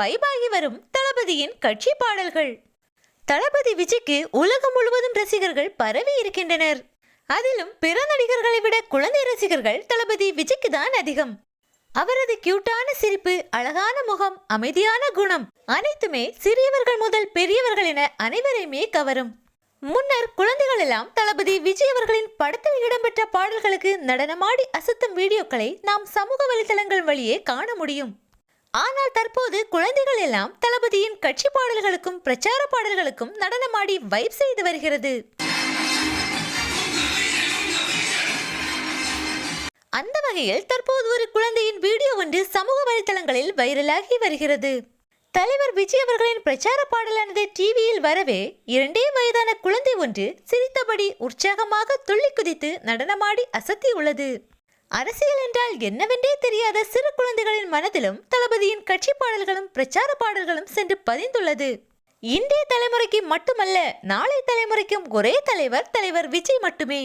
வைபாகி வரும் தளபதியின் கட்சி பாடல்கள். தளபதி விஜய்க்கு உலகம் முழுவதும் ரசிகர்கள் பரவி இருக்கின்றனர். அதிலும் பிற நடிகர்களை விட குழந்தை ரசிகர்கள் தளபதி விஜய்க்கு தான் அதிகம். அவரது கியூட்டான சிரிப்பு அழகான முகம் அமைதியான குணம் அனைத்துமே சிறியவர்கள் முதல் பெரியவர்கள் என அனைவரையுமே கவரும். முன்னர் குழந்தைகள் எல்லாம் தளபதி விஜய் அவர்களின் படத்தில் இடம்பெற்ற பாடல்களுக்கு நடனமாடி அசத்தும் வீடியோக்களை நாம் சமூக வலைதளங்கள் வழியே காண முடியும். ஆனால் தற்போது குழந்தைகள் எல்லாம் தளபதியின் கட்சி பாடல்களுக்கும் பிரச்சார பாடல்களுக்கும் நடனமாடி வைப் செய்து வருகிறது. அந்த வகையில் தற்போது ஒரு குழந்தையின் வீடியோ ஒன்று சமூக வலைதளங்களில் வைரலாகி வருகிறது. தலைவர் விஜய் அவர்களின் பிரச்சார பாடலானது டிவியில் வரவே இரண்டே வயதான குழந்தை ஒன்று சிரித்தபடி உற்சாகமாக துள்ளி குதித்து நடனமாடி அசத்தியுள்ளது. அரசியல் என்றால் என்னவென்றே தெரியாத சிறு மனதிலும் தளபதியின் கட்சி பாடல்களும் பிரச்சார பாடல்களும் சென்று பதிந்துள்ளது. இன்றைய தலைமுறைக்கு மட்டுமல்ல நாளை தலைமுறைக்கும் ஒரே தலைவர் தலைவர் விஜய் மட்டுமே.